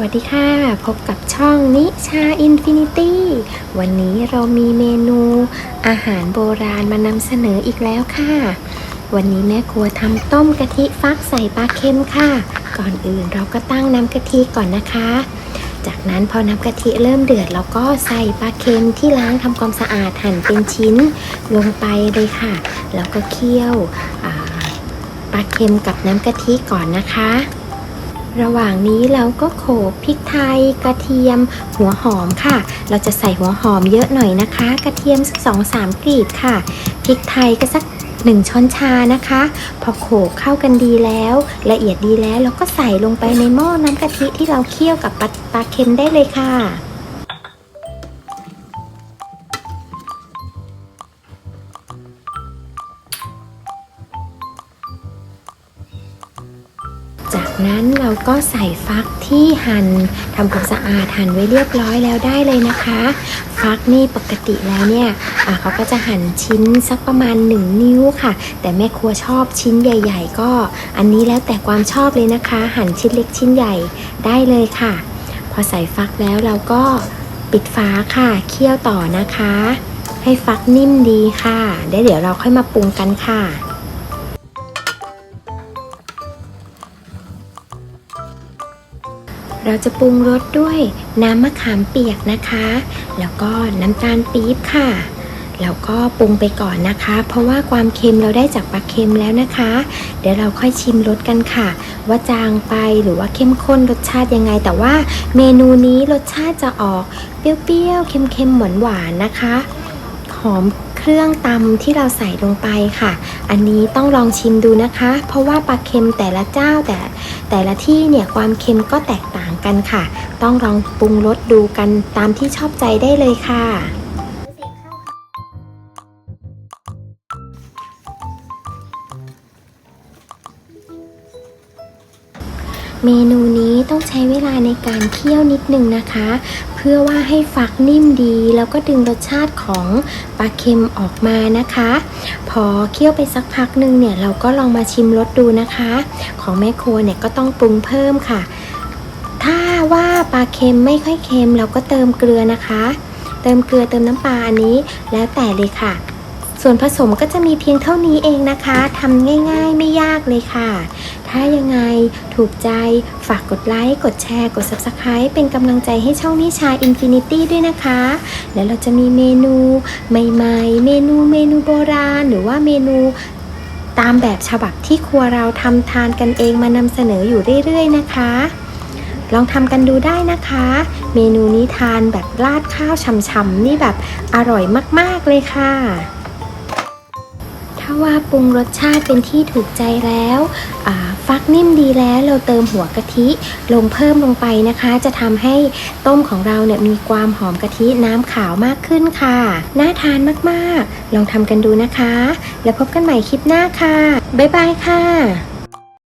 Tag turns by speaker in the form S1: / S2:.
S1: วัสดีค่ะ พบกับช่องนิชาอินฟินิตี้วันนี้เรามีเมนูอาหารโบราณมานำเสนออีกแล้วค่ะ วันนี้แม่ครัวทำต้มกะทิฟักใส่ปลาเค็มค่ะ ก่อนอื่นเราก็ตั้งน้ำกะทิก่อนนะคะ จากนั้นพอน้ำกะทิเริ่มเดือดเราก็ใส่ปลาเค็มที่ล้างทำความสะอาดหั่นเป็นชิ้นลงไปเลยค่ะ แล้วก็เคี่ยวปลาเค็มกับน้ำกะทิก่อนนะคะ ระหว่างนี้เราก็โขลกพริกไทยกระเทียม หัวหอมค่ะ เราจะใส่หัวหอมเยอะหน่อยนะคะ กระเทียมสักสองสามกลีบค่ะพริกไทยก็สักหนึ่งช้อนชานะคะ พอโขลกเข้ากันดีแล้ว ละเอียดดีแล้วเราก็ใส่ลงไปในหม้อน้ำกะทิที่เราเคี่ยวกับปลาเค็มได้เลยค่ะ นั้นเราก็ใส่ฟักที่หั่นทำความสะอาดหั่นไว้เรียบร้อยแล้วได้เลยนะคะ ฟักนี่ปกติแล้วเนี่ยเขาก็จะหั่นชิ้นสักประมาณ 1 นิ้วค่ะ แต่แม่ครัวชอบชิ้นใหญ่ ๆ ก็อันนี้แล้วแต่ความชอบเลยนะคะ หั่นชิ้นเล็กชิ้นใหญ่ได้เลยค่ะ พอใส่ฟักแล้วเราก็ปิดฝาค่ะเคี่ยวต่อนะคะ ให้ฟักนิ่มดีค่ะเดี๋ยวเราค่อยมาปรุงกันค่ะ เราจะปรุงรสด้วยน้ำมะขามเปียกนะคะ แล้วก็น้ำตาลปี๊บค่ะแล้วก็ปรุงไปก่อนนะคะ เพราะว่าความเค็มเราได้จากปลาเค็มแล้วนะคะ เดี๋ยวเราค่อยชิมรสกันค่ะ ว่าจางไปหรือว่าเข้มข้นรสชาติยังไง แต่ว่าเมนูนี้รสชาติจะออกเปรี้ยวๆเค็มๆหวานๆนะคะ หอม รื่องตำที่เราใส่ลงไปค่ะ อันนี้ต้องลองชิมดูนะคะ เพราะว่าปลาเค็มแต่ละเจ้าแต่ แต่ละที่เนี่ยความเค็มก็แตกต่างกันค่ะ ต้องลองปรุงรสดูกันตามที่ชอบใจได้เลยค่ะ เมนูนี้ต้องใช้เวลาในการเคี่ยวนิดนึงนะคะ เพื่อว่าให้ฟักนิ่มดี แล้วก็ดึงรสชาติของปลาเค็มออกมานะคะ พอเคี่ยวไปสักพักหนึ่งเนี่ยเราก็ลองมาชิมรสดูนะคะ ของแม่ครัวเนี่ยก็ต้องปรุงเพิ่มค่ะ ถ้าว่าปลาเค็มไม่ค่อยเค็มเราก็เติมเกลือนะคะ เติมเกลือเติมน้ำปลาอันนี้แล้วแต่เลยค่ะส่วนผสมก็จะมีเพียงเท่านี้เองนะคะทำง่าย ๆ ไม่ยากเลยค่ะ ถ้ายังไง ถูกใจฝากกดไลค์กดแชร์กด Subscribe เป็นกำลังใจให้ช่องนิชา Infinity ด้วยนะคะ แล้วเราจะมีเมนูใหม่ๆ เมนูเมนูโบราณ หรือว่าเมนูตามแบบฉบับที่ครัวเราทำทานกันเองมานำเสนออยู่เรื่อยๆนะคะ ลองทำกันดูได้นะคะ เมนูนี้ทานแบบราดข้าวฉ่ำๆนี่แบบอร่อยมากๆเลยค่ะ ถ้าว่าปรุงรสชาติเป็นที่ถูกใจแล้วฟักนิ่มดีแล้วเราเติมหัวกะทิลงเพิ่มลงไปนะคะ จะทำให้ต้มของเราเนี่ยมีความหอมกะทิน้ำขาวมากขึ้นค่ะ น่าทานมากๆ ลองทำกันดูนะคะ แล้วพบกันใหม่คลิปหน้าค่ะ บ๊ายบายค่ะ